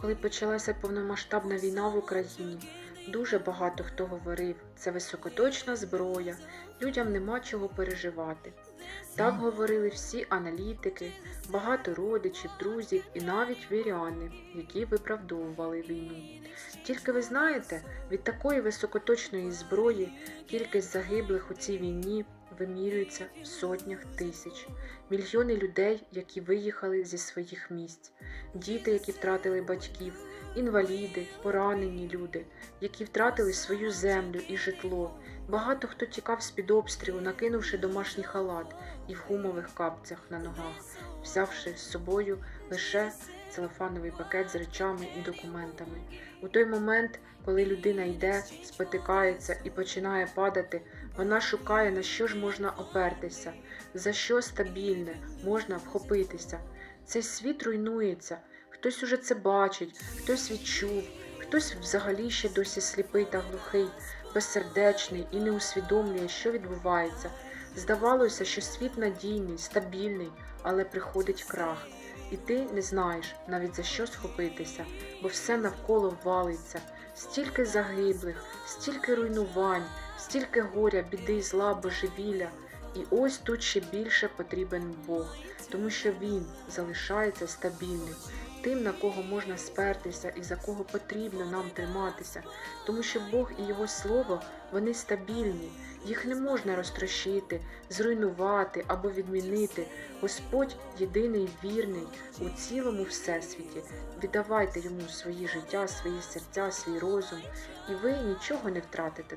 Коли почалася повномасштабна війна в Україні, дуже багато хто говорив, це високоточна зброя, людям нема чого переживати. Так говорили всі аналітики, багато родичів, друзів і навіть віряни, які виправдовували війну. Тільки ви знаєте, від такої високоточної зброї кількість загиблих у цій війні вимірюється в сотнях тисяч, мільйони людей, які виїхали зі своїх місць, діти, які втратили батьків, інваліди, поранені люди, які втратили свою землю і житло. Багато хто тікав з-під обстрілу, накинувши домашній халат і в гумових капцях на ногах, взявши з собою лише целофановий пакет з речами і документами. У той момент, коли людина йде, спотикається і починає падати, вона шукає, на що ж можна опертися, за що стабільне можна вхопитися. Цей світ руйнується, хтось уже це бачить, хтось відчув, хтось взагалі ще досі сліпий та глухий, безсердечний і не усвідомлює, що відбувається. Здавалося, що світ надійний, стабільний, але приходить крах. І ти не знаєш навіть за що схопитися, бо все навколо валиться, стільки загиблих, стільки руйнувань, стільки горя, біди, зла, божевілля. І ось тут ще більше потрібен Бог, тому що Він залишається стабільним, тим, на кого можна спертися і за кого потрібно нам триматися, тому що Бог і Його Слово вони стабільні, їх не можна розтрощити, зруйнувати або відмінити. Господь єдиний вірний у цілому всесвіті. Віддавайте йому свої життя, свої серця, свій розум, і ви нічого не втратите.